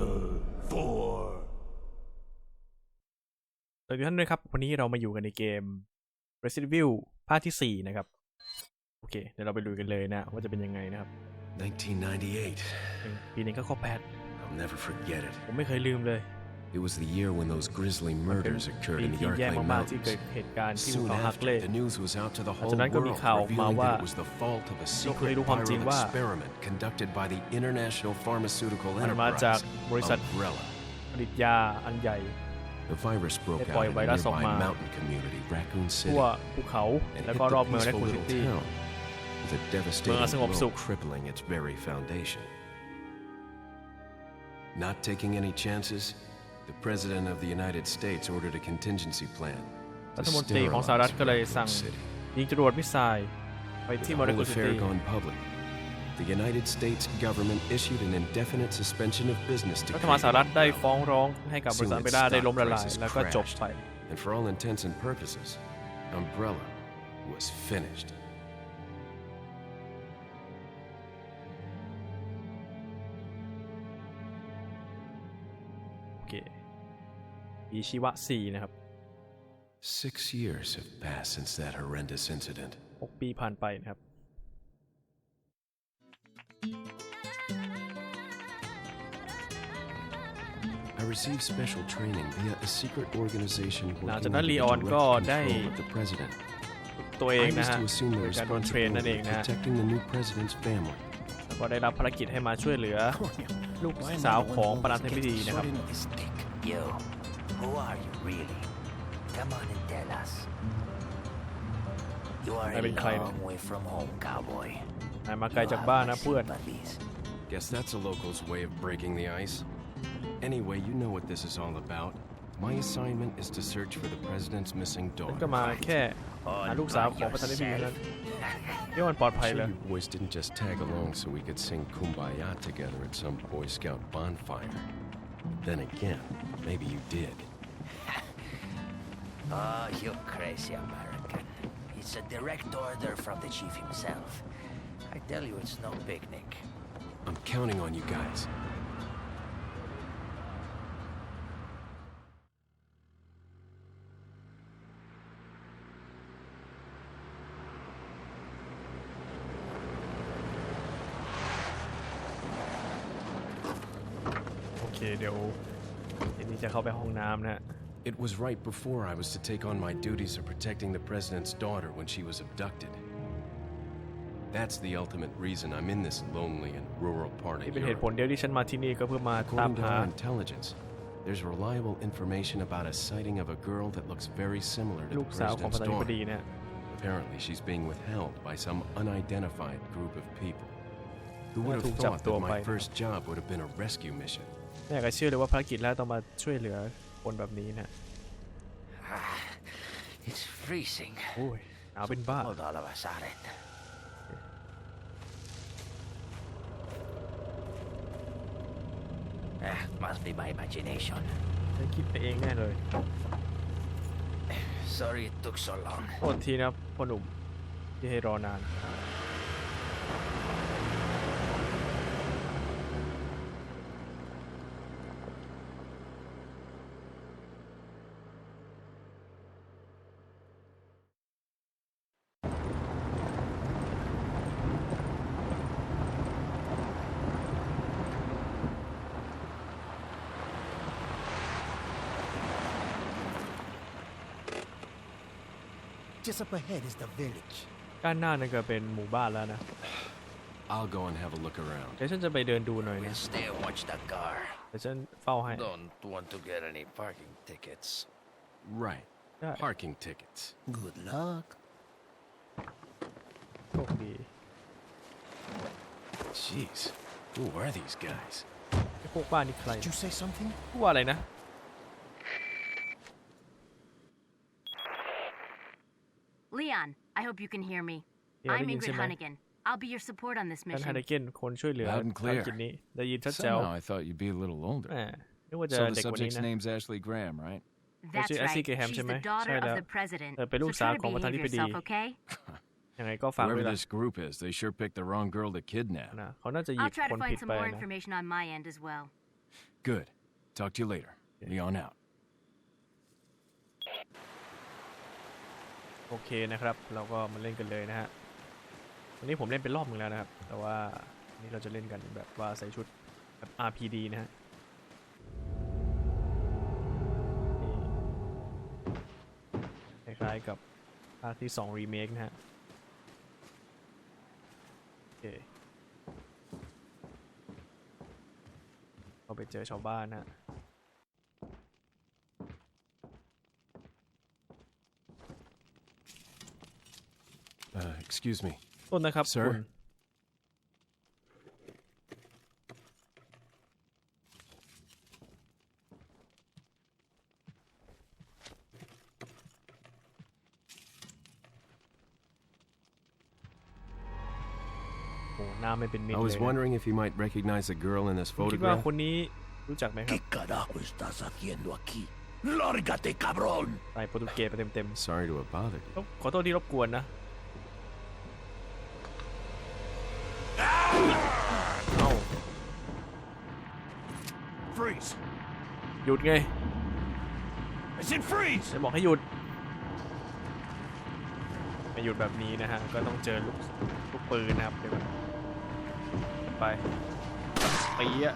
Level 4สวัสดีท่านด้วยครับ วันนี้เรามาอยู่กันในเกม Resident Evil ภาคที่ 4 นะครับ โอเค เดี๋ยวเราไปดูกันเลยนะ ว่าจะเป็นยังไงนะครับ 1998. ปีนี้ก็ครบแปด I'll never forget it. ผมไม่เคยลืมเลย It was the year when those grisly เป็น murders occurred ปี in the ที่แย่ Arklay มากๆที่เกิด Mountains. เหตุการณ์ที่ภู Soon เขาฮักเล่ after, the news was out to the whole จากนั้นก็มี world, ข่าวมา revealing ว่า that it was the fault of a โลกได้ secret รู้ความจริง viral ว่า experiment conducted by the International Pharmaceutical มันมาจาก Enterprise, บริษัท Umbrella. ผลิตยาอันใหญ่ The virus broke ได้ปล่อย out in ไว a รัสออก nearby มา mountain community, Raccoon ทั่ว City, ภูเขา and แล้ว hit ก็รอบ the เมืองและ peaceful คูซิ little ตี้ town with a devastating สงบสุข blow crippling its very foundation. Not taking any chances, the President of the United States ordered a contingency plan รั to ฐมนตรีของสหรัฐ sterilize ก็เลย Raccoon สั่ง City. ยิงจรวดมิสไซล์ไป With ที่ the มอร์ whole คูซิ affair ตี้ gone public, the United States government issued an indefinite suspension of business รัฐบาล decree สหรัฐได้ Umbrella. ฟ้องร้องให้กับบริษัท Soon เบ its ด้าได้ stock ล้มละลาย prices แล้วก็จบ crashed. ไป And for all intents and purposes, Umbrella was finished. ปีชีวะ4นะครับ Six years have passed since that horrendous incident. 6ปีผ่านไปนะครับ I received special training via a secret organization หลัง working จากนั้น under ลี the ออน direct ก็ได้ control of the president. ตัวเอง I นะ was ฮะ to assume โด the ยการโดนเทรนนั่นเอง responsibility นะ of ฮะ protecting the new president's family. แล้วก็ได้รับภารกิจให้มาช่วยเหลือ ลูกสาวของประธานาธิบดีนะครับ Yo, who are you really? Come on and tell us. You are a I've been crying. long way from home, cowboy. นายมาไกล You จาก have บ้าน my นะเพื่อน sympathies. Guess that's a local's way of breaking the ice. Anyway, you know what this is all about. My assignment is to search for the president's missing ฉัน daughter. ก็มาแค่หาลูกสาวของประธานาธิบดีเท่านั้นที่มันปลอดภัย Sure เลย you boys didn't just tag along so we could sing Kumbaya together at some Boy Scout bonfire. Then again, maybe you did. Oh, you crazy American. It's a direct order from the chief himself. I tell you, it's no picnic. I'm counting on you guys. โอเคเดี๋ยวทีนี้จะเข้าไปห้องน้ำนะฮะ It was right before I was to take on my duties of protecting the president's daughter when she was abducted. That's the ultimate reason I'm in this lonely and rural part ที่ of เป็นเหตุผล Europe. เดียวที่ฉันมาที่นี่ก็เพื่อมาตาม According to หา our intelligence, there's reliable information about a sighting of a girl that looks very similar to ลู the กสาวของประ president's ธานาธิบดี daughter. เนี่ย Apparently, she's being withheld by some unidentified group of people. Who would haveถูกจับ thought ตัว that ไป my first job would have been a rescue mission? ไม่อยากจะเชื่อเลยว่าภารกิจแรกต้องมาช่วยเหลือ คนแบบนี้นะ It's freezing. โอ้ยหนาวเป็นบ้า Hold all of a sudden. Ah, must be my imagination. ฉันคิดไปเองแน่เลย Sorry it took so long. โทษทีนะพ่อหนุ่มที่ให้รอนาน Just up ahead is the village. ด้านหน้านั่นก็เป็นหมู่บ้านแล้วนะ I'll go and have a look around. เดี๋ยวฉันจะไปเดินดูหน่อยนะ We'll stay and watch the car. เดี๋ยวฉันเฝ้าให้ Don't want to get any parking tickets. Right. Yeah. Parking tickets. Good luck. โชคดี Jeez. Who are these guys? ไอ้พวกบ้านนี่ใคร Did you say something? พูดว่าอะไรนะ hope you can hear me. Yeah, I'm I can Ingrid see my- Hunnigan. I'll be your support on this ฉันฮา mission. ริเกนคนช่วยเหลือ Loud and ภาร clear. กิจนี้ได้ยินชัดแจ๋ว Somehow I thought you'd be a little older. แหมนึกว่าจะ So the เด็กกว่านี้ subject's นะ name's Ashley Graham, right? That's Actually, I right. think I have She's to, the man. daughter Sorry, of uh, the president. uh, pero So sa try to ako, behave matali yourself, pidi. okay? ยังไงก็ฝาก Whoever ไว้ละ this group is, they sure picked the wrong girl to kidnap. นะเขาน่าจะหยิ I'll บ try ค to น find ผิด some ไป more นะ information on my end as well. Good. Talk to you later. Leon out. โอเคนะครับ เราก็มาเล่นกันเลยนะฮะวันนี้ผมเล่นเป็นรอบหนึ่งแล้วนะครับ แต่ว่าวันนี้เราจะเล่นกันแบบว่าใส่ชุดแบบ RPD นะฮะคล้ายๆกับภาคที่ 2 remake นะฮะโอเคเราไปเจอชาวบ้านนะ excuse me. ต้นนะครับ Sir? คุณ โอ้หน้าไม่เป็นมิตร I เลย was นะ wondering if you might recognize the girl in this คุณคิดว่า photograph. คนนี้รู้จักไหมครับ ¿Qué carajo estás haciendo aquí? ¡Lárgate, cabrón! ใส่โปรตุเกสไปเต็ม Sorry to have bothered you. ๆต้องขอโทษที่รบกวนนะ Freeze! หยุดไง I said freeze! จะบอกให้หยุดไม่หยุดแบบนี้นะฮะ ก็ต้องเจอลูกลูกปืนนะครับเดี๋ยวก่อนไปตีอะ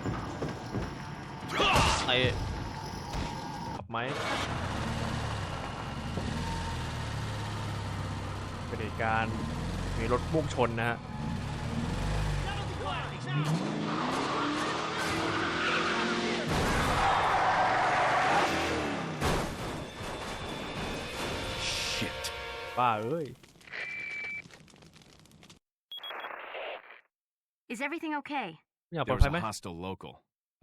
ไอ้ขับไหมเป็นเหตุการณ์มีรถพุ่งชนนะฮะ Shit. บ้าเอ้ย Is everything okay? อยากปล There อด was ภัยไหม a hostile local.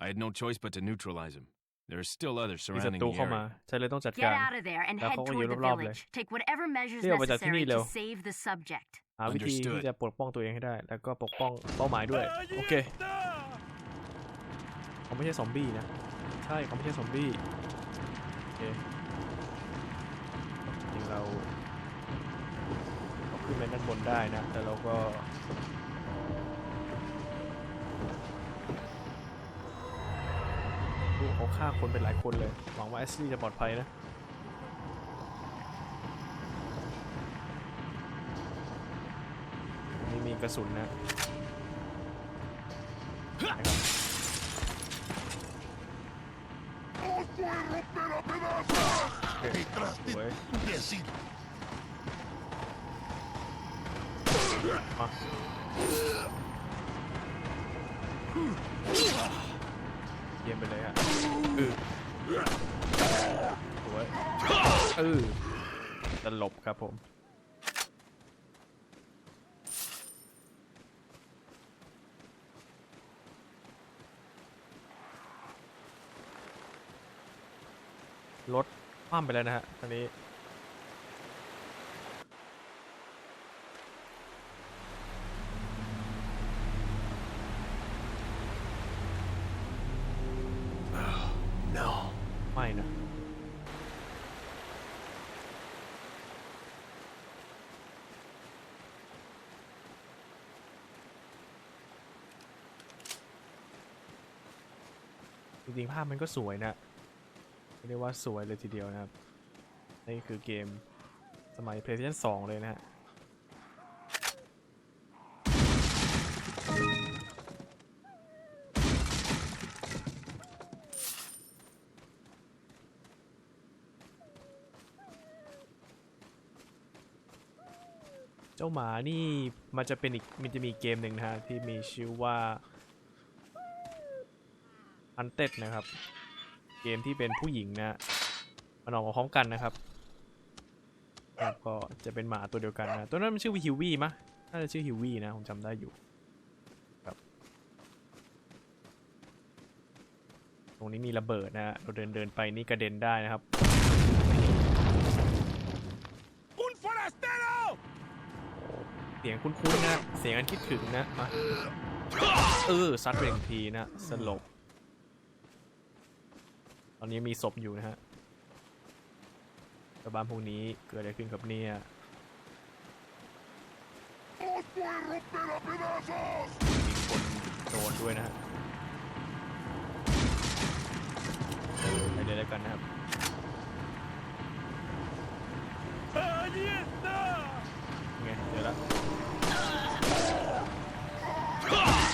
I had no choice but to neutralize him. There are still others มีศั surrounding ตรู the เข้ามา area. ใช่เลยต้องจัด Get การ out of there andแล้ว head เขาก็ toward อยู่ the รอบๆเลย village. Take whatever measures เรียกออกมาจากที่นี่ necessary เร็ว to save the subject. หาวิธีที่ Understood จะปกป้องตัวเองให้ได้ แล้วก็ปกป้องเป้าหมายด้วย โอเคเขาไม่ใช่ซอมบี้นะ ใช่เขาไม่ใช่ซอมบี้ โอเคจริงๆเราเรา ขึ้นไปด้านบนได้นะ แต่เราก็เขาฆ่าคนเป็นหลายคนเลย หวังว่าแอสลี่จะปลอดภัยนะนี่มีกระสุนนะโอเค มาเยี่ยมไปเลยฮะเออสวยเออตลบครับผมรถคว่ำไปแล้วนะฮะตอนนี้ ริงภาพมันก็สวยนะเรียกว่าสวยเลยทีเดียวนะครับ นี่คือเกมสมัย PlayStation 2 เลยนะฮะเจ้าหมานี่มันจะเป็นอีกมันจะมีเกมหนึ่งนะฮะที่มีชื่อว่า Undead นะครับ เกมที่เป็นผู้หญิงนะมันออกมาพร้อมกันนะครับแล้วก็จะเป็นหมาตัวเดียวกันนะ ตัวนั้นมันชื่อฮิววี่มะน่าจะชื่อฮิววี่นะ ผมจำได้อยู่ครับ ตรงนี้มีระเบิดนะฮะเราเดินเดินไปนี่กระเด็นได้นะครับ ¡Un forastero! เสียงคุ้นๆนะ เสียงอันคิดถึงนะ มา เออซัดไปหนึ่งทีนะ สลบ ตอนนี้มีศพอยู่นะฮะชาวบ้านพวกนี้เกิดอะไรขึ้นกับเนี่ย มีคนโดนด้วยนะฮะแล้วกันนะครับไงเดี๋ยวละ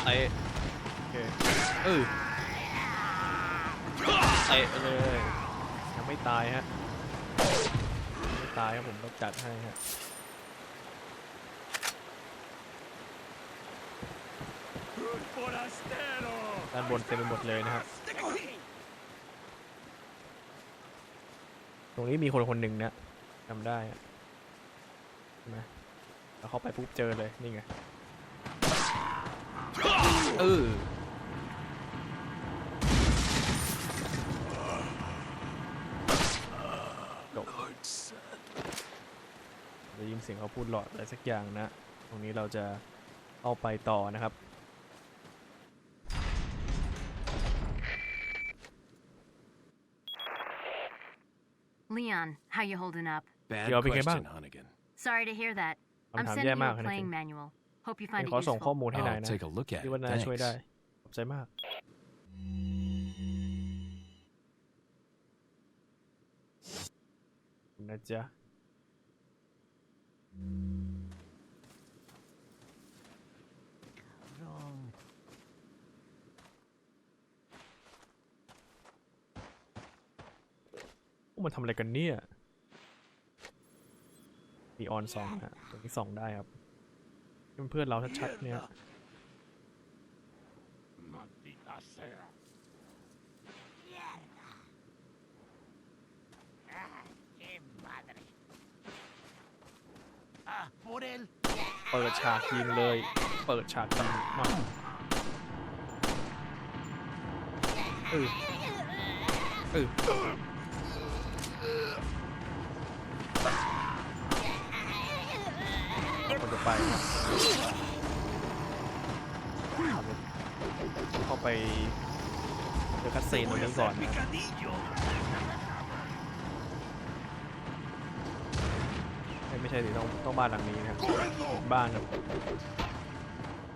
ไอโอเคเออ เตะเลย ยังไม่ตายฮะ ไม่ตายครับผมต้องจัดให้ฮะด้านบนเต็มไปหมดเลยนะครับตรงนี้มีคนคนหนึ่งนะจำได้ใช่ไหมแล้วเข้าไปปุ๊บเจอเลย นี่ไง เออ จบได้ยินเสียงเขาพูดหลอดอะไรสักอย่างนะ ตรงนี้เราจะเอาไปต่อนะครับ Leon, how you holding up? Bad Yo, bigay question, bang. Hunnigan. Sorry to hear that. I'm คำถาม sending แย่ you มาก a นะ playing manual. Hope you find ขอ it ส่งข้อ useful. มูลให้นาย I'll นะ take a look at ที่ it. ว่านายช่วยได้ Thanks. ขอบใจมากนะจ๊ะ พวกมันทำอะไรกันเนี่ยมีออนสองนะตรงนี้สองได้ครับนี่มันเพื่อนเราชัดๆเนี่ย Maldita sea. เปิดฉากยิงเลย เปิดฉากยิงมาเออเออมันจะไปเข้าไปเจอคัสเซนตรงนี้ก่อนนะ เอ้ย ไม่ใช่สิต้องต้องบ้านหลังนี้นะครับบ้านครับ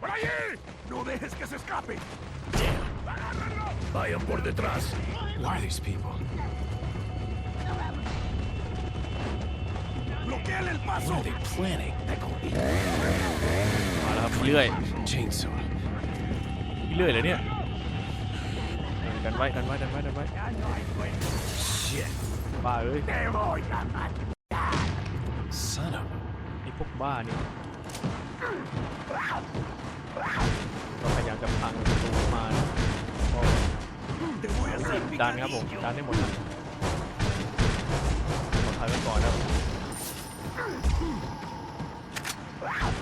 ¡Por allí! ¡No dejes que se escape! Vayan por detrás. Who are these people? ¡Bloqueen el What paso! are they planning? มาแล้วครับพี่เลื่อย Chainsaw. พี่เลื่อยเลยเนี่ยเออกันไว้กันไว้กันไว้กันไว้ Shit. บ้าเอ้ย วกบ้านี่เราพยายามจะพังประตูมาก็ดันครับผมดันให้หมดนะขอถ่ายไว้ก่อนนะครับ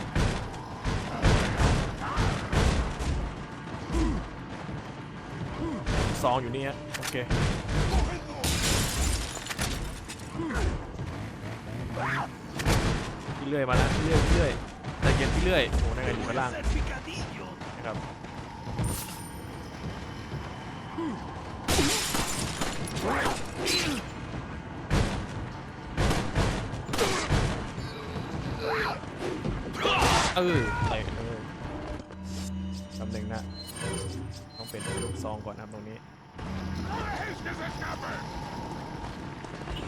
ซองอยู่นี่ฮะโอเค เลื่อยมาแล้วเลื่อยเลื่อยใจเย็นเลื่อยโอ้นั่นไงอยู่ข้างล่างนะครับเออเตะเออตำแหน่งนะต้องเป็นลูกซองก่อนนะครับตรงนี้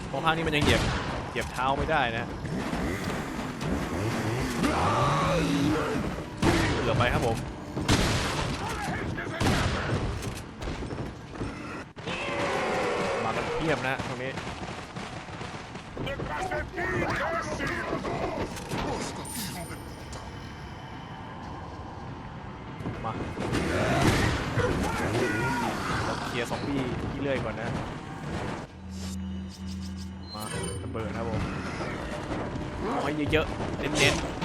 เพราะภาคนี้มันยังเหยียบเหยียบเท้าไม่ได้นะ เหลือไปครับผมมากันเพียบนะตรงนี้มาเคลียร์ซอมบี้ที่เรื่อยก่อนนะ มาระเบิดครับผมเอาให้เยอะๆเน้นๆ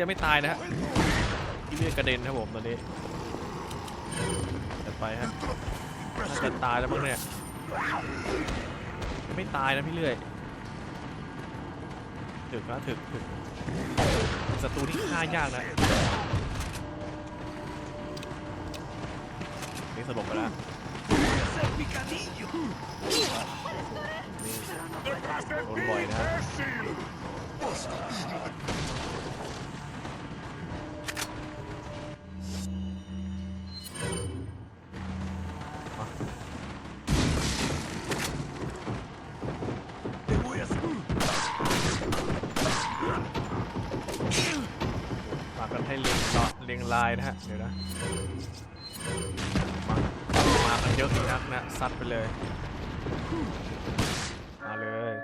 ยังไม่ตายนะฮะเลื่อยกระเด็นครับผมตอนนี้จัดไปฮะน่าจะตายแล้วมั้งเนี่ยไม่ตายนะพี่เลื่อยถึกนะถึกถึกศัตรูที่ฆ่ายากนะนี่สลบไปแล้ว ¡Ese picadillo! โดนบ่อยนะ ดี๋ยวนะมามากันเยอะอีกนักนะซัดไปเลย มาเลย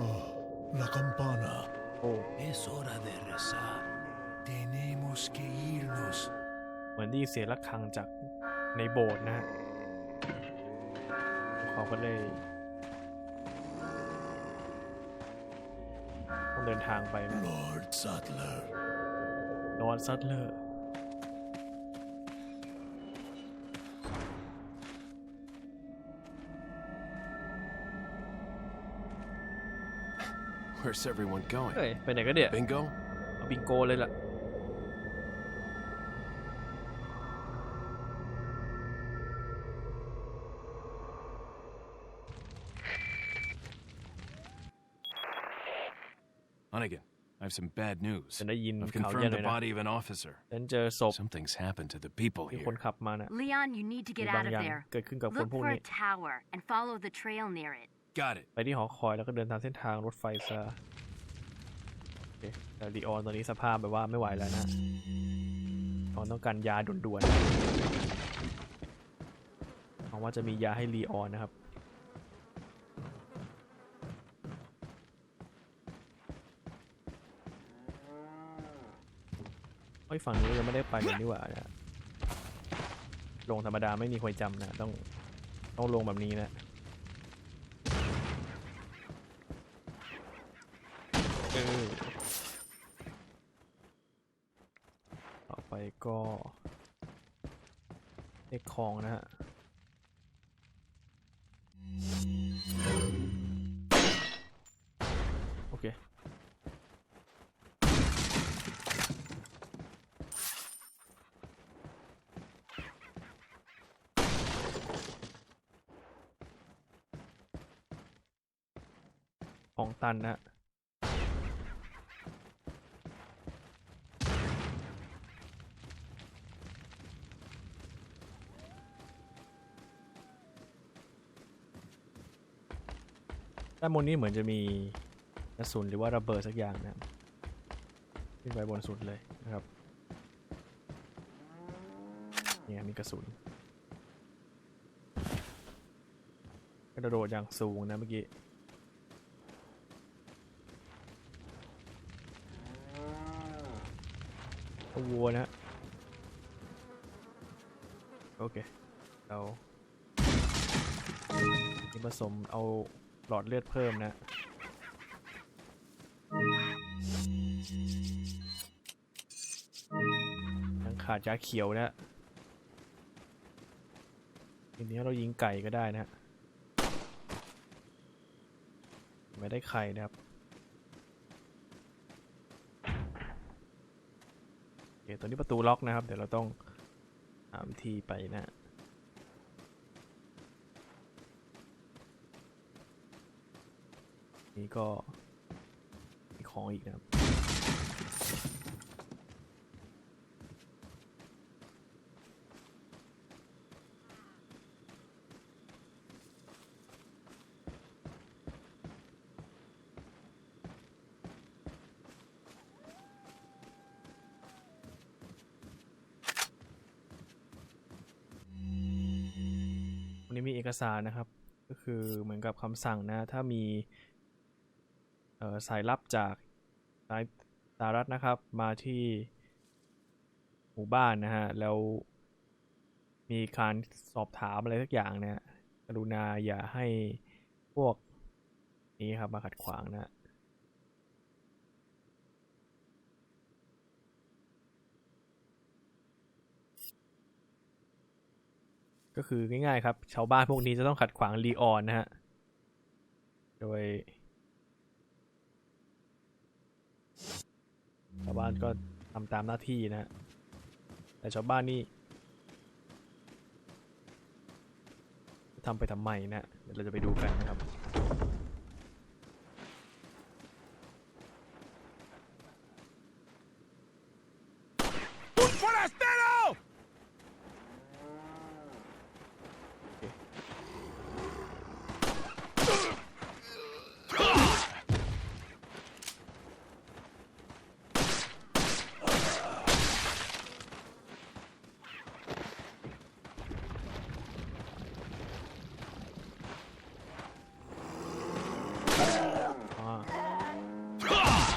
Oh, la campana. โอ้ Es hora de rezar. Tenemos que irnos. เหมือนได้ยินเสียงระฆังจากในโบสถ์นะฮะเขาก็เลยต้องเดินทางไปนะ Lord Sattler. นอ Where's everyone going? เฮ้ย ไปไหนกันเนี่ย Bingo? เอาบิงโกเลยล่ะ Hunnigan, I have some bad news. ฉันได้ยิน I've ข่าวแย่ confirmed เลย the นะ body of an officer. ฉันเจอศพ Something's happened to the people ที่ here. คนขับมาน่ะ Leon, you need to มี get บาง out of อย่าง there. เกิดขึ้นกับคน Look พวก for นี้ a tower and follow the trail near it. Got it. ไปที่หอคอยแล้วก็เดินตามเส้นทางรถไฟซะโอเคแต่ลีออนตอนนี้สภาพแบบว่าไม่ไหวแล้วนะตอนต้องการยาด่วนๆหวังว่าจะมียาให้ลีออนนะครับ ไอ้ยฝั่งนี้ยังไม่ได้ไปเลยนี่หว่านะลงธรรมดาไม่มีคนจำนะ ต้องต้องลงแบบนี้นะ เออต่อไปก็เลข คลองนะฮะโอเคของตันนะ ด้านบนนี้เหมือนจะมีกระสุนหรือว่าระเบิดสักอย่างนะครับขึ้นไปบนสุดเลยนะครับเนี่ยมีกระสุนกระโดดอย่างสูงนะเมื่อกี้อาวัวนะโอเค เราผสมเอา หลอดเลือดเพิ่มนะ ยังขาดยาเขียวนะทีนี้เรายิงไก่ก็ได้นะฮะไม่ได้ไข่นะครับโอเคตัวนี้ประตูล็อกนะครับ เดี๋ยวเราต้องหาวิธีไปนะ นี่ก็มีของอีกนะครับวันนี้มีเอกสารนะครับ ก็คือเหมือนกับคำสั่งนะ ถ้ามี สายลับจากสายสหรัฐนะครับ มาที่หมู่บ้านนะฮะ แล้วมีการสอบถามอะไรสักอย่างเนี่ยกรุณาอย่าให้พวกนี้ครับมาขัดขวางนะก็คือง่ายๆครับ ชาวบ้านพวกนี้จะต้องขัดขวางลีออนนะฮะ โดย ชาวบ้านก็ทำตามหน้าที่นะฮะแต่ชาวบ้านนี่ทำไปทำไมนะเดี๋ยวเราจะไปดูกันนะครับ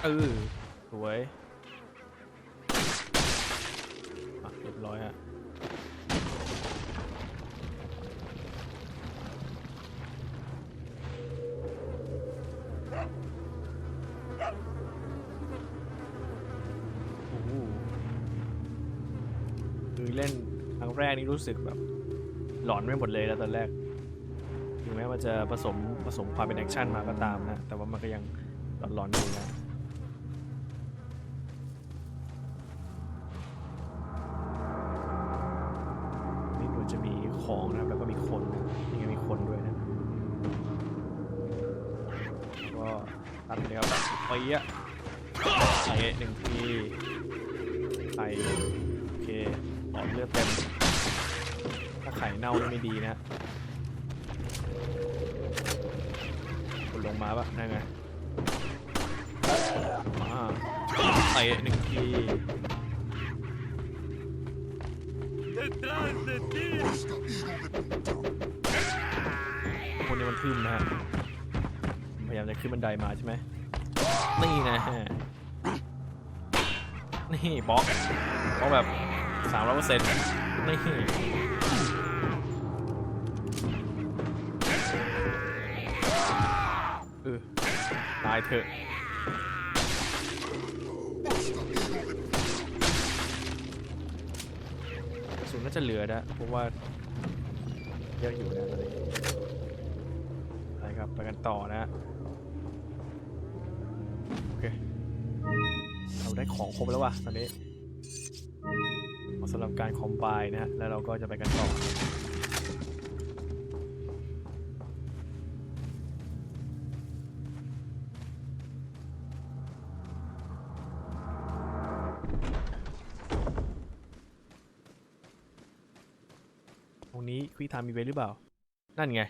เออสวยอะเรียบร้อยฮะโอ้โหคือเล่นครั้งแรกนี่รู้สึกแบบ หลอนไม่หมดเลยแล้วตอนแรกถึงแม้ว่าจะผสมผสมความเป็นแอคชั่นมาก็ตามนะ แต่ว่ามันก็ยังหลอนๆอยู่นะ มจะขึ้นบันไดมาใช่ไหมนี่นะฮะนี่บล็อกบล็อกแบบสามร้อยเปอร์เซ็นต์นี่เออตายเถอะกระสุนน่าจะเหลือนะเพราะว่าเยอะอยู่นะตอนนี้ไปครับ ไปกันต่อนะ ของครบแล้วว่ะตอนนี้เหมาสำหรับการคอมไบนะฮะแล้วเราก็จะไปกันต่อตรงนี้ควิทม์มีเวนหรือเปล่า นั่นไง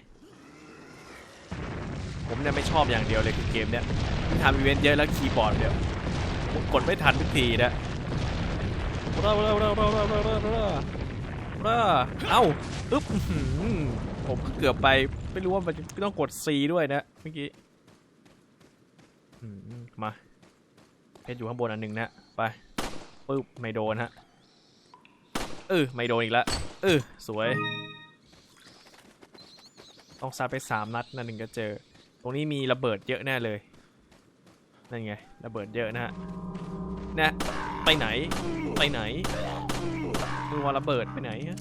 ผมเนี่ยไม่ชอบอย่างเดียวเลยคือเกมเนี่ยควิกไทม์อีเวนเยอะแล้วคีย์บอร์ดเดียว กดไม่ทันทุกทีนะเร่าเร่าเร่าเร่าเร่าเร่าเร่าเร่าเร่าเอ้าอึ๊บผมเกือบไป ไม่รู้ว่ามันต้องกด C ด้วยนะเมื่อกี้มา เพชรอยู่ข้างบนอันหนึ่งนะ ไปปึ๊บไม่โดนฮะเออไม่โดนอีกแล้วเออสวย ต้องซัดไปสามนัดนั่นหนึ่งก็เจอ ตรงนี้มีระเบิดเยอะแน่เลย นั่นไงระเบิดเยอะนะฮะนะไปไหนไปไหนดูว่าระเบิดไปไหนฮะ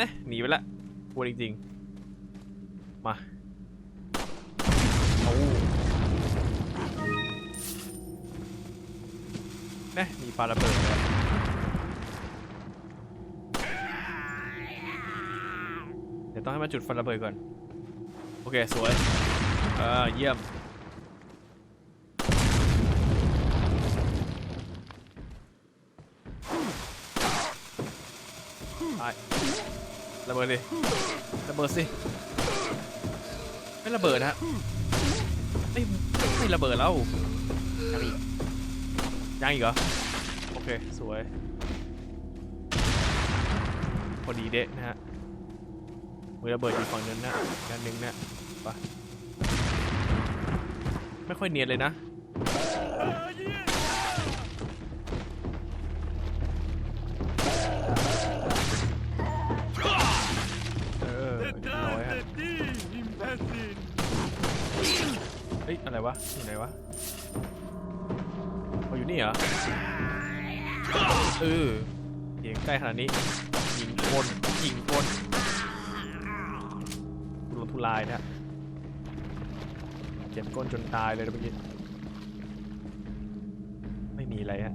นะหนีไปละกลัวจริงๆมาโอ้นะมีปาระเบิดเดี๋ยวต้องให้มาจุดฟันระเบิดก่อน โอเค สวย เออเยี่ยม ไป ระเบิดดิระเบิดสิไม่ระเบิดฮะไม่ไม่ระเบิดแล้วยังอีกยังอีกเหรอโอเคสวยพอดีเดะนะฮะมือระเบิดอยู่ฝั่งนั้นนะด้านหนึงนะไปไม่ค่อยเนียนเลยนะ เฮ้ยอะไรวะอยู่ไหนวะเขาอยู่นี่เหรอเออเสียงใกล้ขนาดนี้ยิงคนยิงคนทุรนทุรายนะเจ็บก้นจนตายเลยเมื่อกี้ไม่มีอะไรฮะ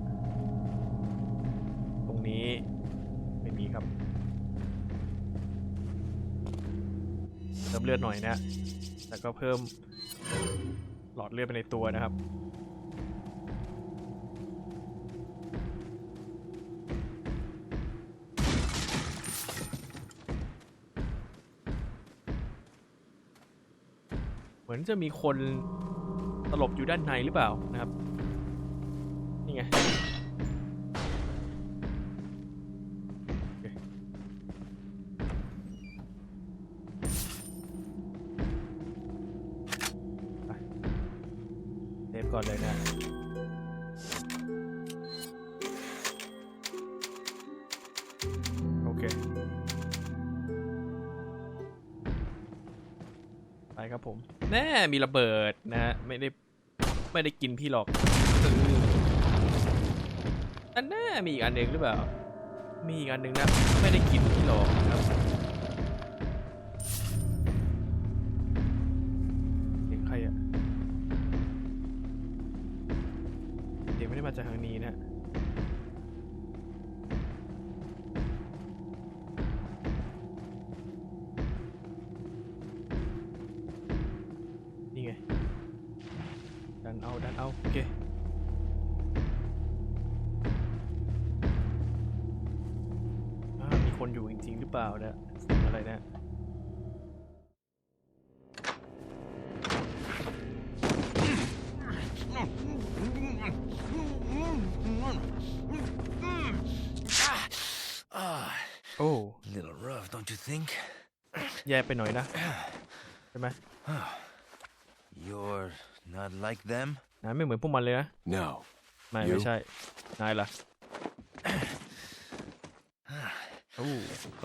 ลือดหน่อยนะ แล้วก็เพิ่มหลอดเลือดไปในตัวนะครับ เหมือนจะมีคนตลบอยู่ด้านในหรือเปล่านะครับ นี่ไง มีระเบิดนะฮะไม่ได้ไม่ได้กินพี่หรอกอันน่มีอีกอันหนึ่งหรือเปล่า มีอีกอันหนึ่งนะ ไม่ได้กินพี่หรอกครับ เอา ดันเอา โอเคอ่ามีคนอยู่จริง ๆ หรือเปล่าเนี่ยเสียงอะไรเนี่ย Ah, โอ้ little rough, don't you think? แย่ไปหน่อยนะ ใช่ไหม You're not like them? นายไม่เหมือนพวกมันเลยนะ No. ไม่ You? ไม่ใช่ นายล่ะ โอ้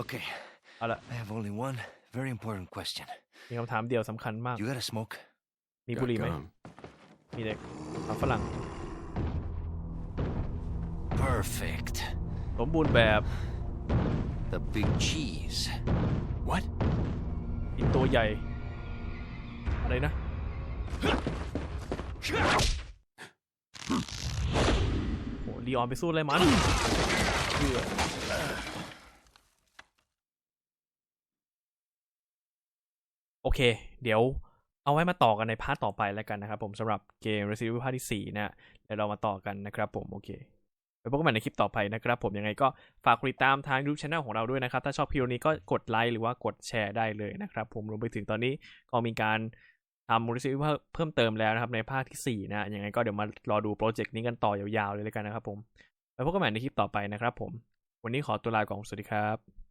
Okay, เอาละ I have only one very important question. มีคำถามเดียวสำคัญมาก You got a smoke? มี Got บุหรี่ไหม gum. มีเด็กฝรั่งฝรั่ง Perfect. สมบูรณ์แบบ The big cheese. What? กินตัวใหญ่ อะไรนะ โหลีออนไปสู้อะไรมันเบื่อโอเค เดี๋ยวเอาไว้มาต่อกันในพาร์ทต่อไปแล้วกันนะครับผมสำหรับเกม Resident Evil ภาคที่ 4 นะเดี๋ยวเรามาต่อกันนะครับผมโอเคไปพบกันใหม่ในคลิปต่อไปนะครับผมยังไงก็ฝากติดตามทาง YouTube Channel ของเราด้วยนะครับ ถ้าชอบคลิปนี้ก็กดไลค์หรือว่ากดแชร์ได้เลยนะครับผมรวมไปถึงตอนนี้ก็มีการ ทำมูลนิธิเพิ่มเติมแล้วนะครับในภาคที่4นะยังไงก็เดี๋ยวมารอดูโปรเจกต์นี้กันต่อยาวๆเลยแล้วกันนะครับผมไปพบกันใหม่ในคลิปต่อไปนะครับผม วันนี้ขอตัวลาก่อนสวัสดีครับ